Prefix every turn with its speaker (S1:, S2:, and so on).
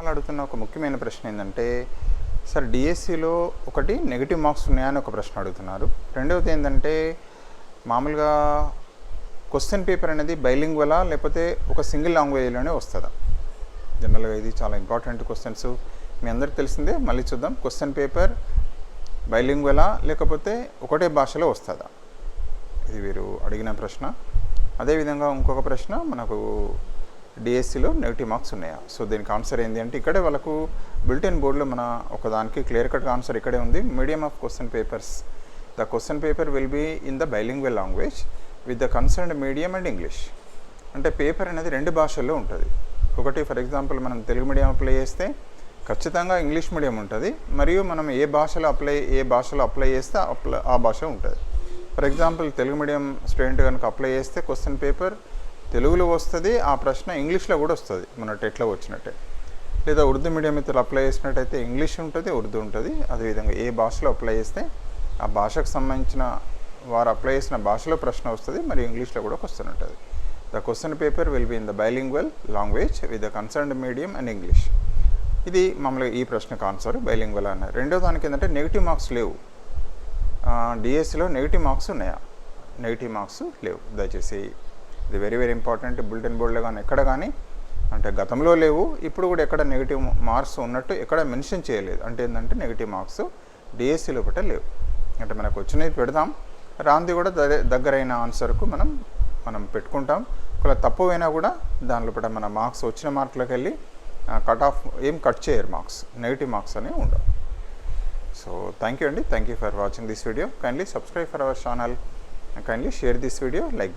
S1: వాళ్ళు అడుగుతున్న ఒక ముఖ్యమైన ప్రశ్న ఏంటంటే సార్ డిఎస్సిలో ఒకటి నెగిటివ్ మార్క్స్ ఉన్నాయని ఒక ప్రశ్న అడుగుతున్నారు. రెండవది ఏంటంటే మామూలుగా క్వశ్చన్ పేపర్ అనేది బైలింగ్ వల్ల లేకపోతే ఒక సింగిల్ లాంగ్వేజ్లోనే వస్తుందా? జనరల్గా ఇది చాలా ఇంపార్టెంట్ క్వశ్చన్స్ మీ అందరికి తెలిసిందే మళ్ళీ చూద్దాం. క్వశ్చన్ పేపర్ బైలింగ్ వెలా లేకపోతే ఒకటే భాషలో వస్తుందా? ఇది వీరు అడిగిన ప్రశ్న. అదేవిధంగా ఇంకొక ప్రశ్న మనకు డిఎస్సిలో నెగిటివ్ మార్క్స్ ఉన్నాయా? సో దీనికి ఆన్సర్ ఏంటి అంటే ఇక్కడే వాళ్ళకు బిల్టెన్ బోర్డులో మన ఒకదానికి క్లియర్ కట్ ఆన్సర్ ఇక్కడే ఉంది. Medium of question papers the question paper will be in the bilingual language with the concerned medium and English అంటే పేపర్ అనేది రెండు భాషల్లో ఉంటుంది. ఒకటి ఫర్ ఎగ్జాంపుల్ మనం తెలుగు మీడియం అప్లై చేస్తే ఖచ్చితంగా ఇంగ్లీష్ మీడియం ఉంటుంది. మరియు మనం ఏ భాషలో అప్లై ఏ భాషలో అప్లై చేస్తే అప్లై ఆ భాష ఉంటుంది. For example Telugu medium student కనుక అప్లై చేస్తే క్వశ్చన్ పేపర్ తెలుగులో వస్తుంది ఆ ప్రశ్న ఇంగ్లీష్లో కూడా వస్తుంది. మన టెట్లో వచ్చినట్టే. లేదా ఉర్దూ మీడియం ఇతరులు అప్లై చేసినట్టయితే ఇంగ్లీష్ ఉంటుంది ఉర్దూ ఉంటుంది. అదేవిధంగా ఏ భాషలో అప్లై చేస్తే ఆ భాషకు సంబంధించిన వారు అప్లై చేసిన భాషలో ప్రశ్న వస్తుంది మరి ఇంగ్లీష్లో కూడా క్వశ్చన్ ఉంటుంది the question paper will be in the bilingual language with the concerned medium and English. ఇది మామూలుగా ఈ ప్రశ్నకు ఆన్సర్ బైలింగ్వెల్ అన్నారు రెండో దానికి ఏంటంటే నెగిటివ్ మార్క్స్ లేవు. డిఎస్సిలో నెగిటివ్ మార్క్స్ ఉన్నాయా? నెగిటివ్ మార్క్స్ లేవు. దయచేసి ఇది వెరీ వెరీ ఇంపార్టెంట్ బులెటిన్ బోర్డులో కానీ ఎక్కడ కానీ అంటే గతంలో లేవు ఇప్పుడు కూడా ఎక్కడ నెగిటివ్ మార్క్స్ ఉన్నట్టు ఎక్కడ మెన్షన్ చేయలేదు. అంటే ఏంటంటే నెగిటివ్ మార్క్స్ డిఎస్సి లోపల లేవు. అంటే మనకు వచ్చినవి పెడదాం. రాంది కూడా దగ్గరైన ఆన్సర్కు మనం మనం పెట్టుకుంటాం. ఒకవేళ తప్పు అయినా కూడా దాని లోపల మన మార్క్స్ వచ్చిన మార్కులకు వెళ్ళి కట్ ఆఫ్ ఏం కట్ చేయరు మార్క్స్ నెగిటివ్ మార్క్స్ అనేవి ఉండవు. సో థ్యాంక్ యూ అండి. Thank you for watching this video kindly subscribe for our channel kindly share this video like